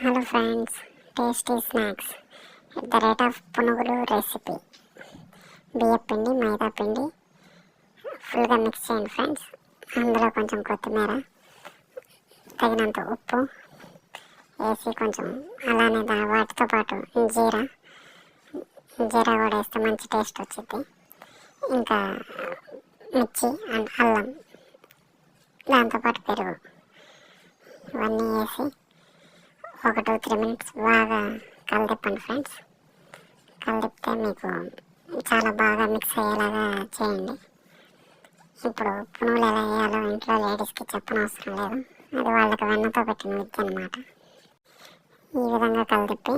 Hello friends tasty snacks at the rate of పునుగులు recipe బియ్య పిండి మైదా పిండి ఫుల్గా మిక్స్ చేయండి ఫ్రెండ్స్ అందులో కొంచెం కొత్తిమీర తగినంత ఉప్పు వేసి కొంచెం అలానే దా వాటితో పాటు జీరా జీరా కూడా వేస్తే మంచి టేస్ట్ వచ్చింది ఇంకా మిర్చి అండ్ అల్లం దాంతోపాటు పెరుగు. ఇవన్నీ వేసి ఒక టూ త్రీ మినిట్స్ బాగా కలిదిప్పండి ఫ్రెండ్స్. కలిదిప్తే మీకు చాలా బాగా మిక్స్ అయ్యేలాగా చేయండి. ఇప్పుడు పునుగులు ఎలా వేయాలో ఇంట్లో లేడీస్కి చెప్పనవసరం లేదు. అది వాళ్ళకి వెన్నతో పెట్టిన విద్య అనమాట ఈ విధంగా కలిదిప్పి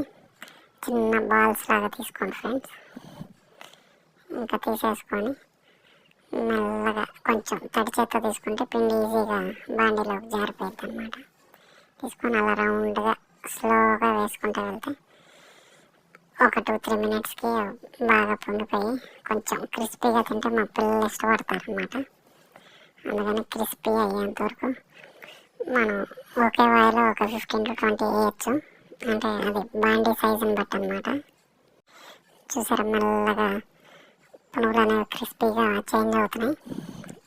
చిన్న బాల్స్ లాగా తీసుకోండి ఫ్రెండ్స్. ఇంకా తీసేసుకొని మెల్లగా కొంచెం తడి చేత్తో తీసుకుంటే పిండి ఈజీగా బాండీలోకి జారిపోయింది అనమాట తీసుకొని అలా రౌండ్గా స్లోగా వేసుకుంటూ వెళ్తే ఒక టూ త్రీ మినిట్స్కి బాగా పొంగిపోయి కొంచెం క్రిస్పీగా తింటే మా పిల్లలు ఇష్టపడతారు అనమాట అందుకని క్రిస్పీ అయ్యేంత వరకు మనం ఒకే వాయిలో ఒక ఫిఫ్టీన్ టు ట్వంటీ వేయచ్చు. అంటే అది బాండీ సైజుని బట్టి అనమాట చూసారా మెల్లగా పునుగులు అనేవి క్రిస్పీగా చేంజ్ అవుతున్నాయి.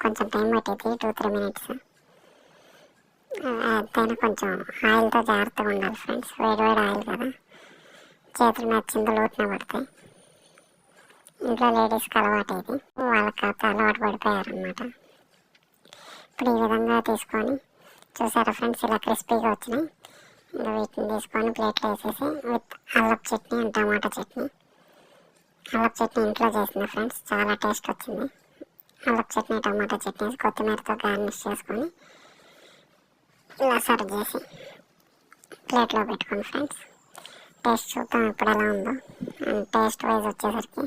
కొంచెం టైం పట్టేది టూ త్రీ మినిట్స్. ఎంతైనా కొంచెం ఆయిల్తో జాగ్రత్తగా ఉండాలి ఫ్రెండ్స్. వేడి వేడి ఆయిల్ కదా. చేతులు మీద చింతలు ఊటిన పడతాయి. ఇంట్లో లేడీస్కి అలవాటు ఇది వాళ్ళకి కాస్త అలవాటు పడిపోయారనమాట ఇప్పుడు ఈ విధంగా తీసుకొని చూసారా ఫ్రెండ్స్? ఇలా క్రిస్పీగా వచ్చినాయి. ఇంకా వీటిని తీసుకొని ప్లేట్లో వేసేసి విత్ అల్లపు చట్నీ అండ్ టమాటా చట్నీ. అల్లపు చట్నీ ఇంట్లో చేసిన ఫ్రెండ్స్. చాలా టేస్ట్ వచ్చింది. అల్లపు చట్నీ టమాటా చట్నీ కొత్తిమీరతో గార్నిష్ చేసుకొని ఇలా సర్వ్ చేసి ప్లేట్లో పెట్టుకోండి ఫ్రెండ్స్. టేస్ట్ చూద్దాం ఇప్పుడు ఎలా ఉందో. అండ్ టేస్ట్ వైజ్ వచ్చేసరికి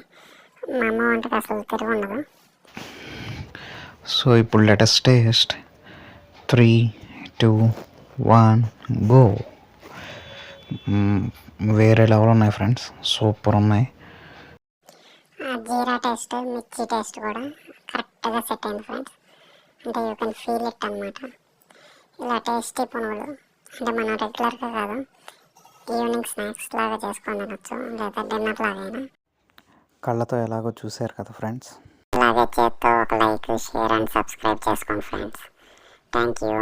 మా అమ్మ వంటకి అసలు తిరిగి ఉండదు. సో ఇప్పుడు latest taste three two one go వేరే లెవెల్ ఉన్నాయి ఫ్రెండ్స్. సూపర్ ఉన్నాయి. జీరా టేస్ట్ మిర్చి టేస్ట్ కూడా కరెక్ట్గా సెట్ అయింది ఫ్రెండ్స్. అంటే యూ కెన్ ఫీల్ ఇట్ అనమాట ఇలా టేస్టీ పునుగులు అంటే మనం రెగ్యులర్గా కాదు ఈవినింగ్ స్నాక్స్ లాగా చేసుకొని తినొచ్చు లేదా డిన్నర్ లాగైనా కళ్ళతో ఎలాగో చూశారు కదా ఫ్రెండ్స్. అలాగే చేత్తో ఒక లైక్ షేర్ అండ్ సబ్స్క్రైబ్ చేసుకోండి ఫ్రెండ్స్. Thank you.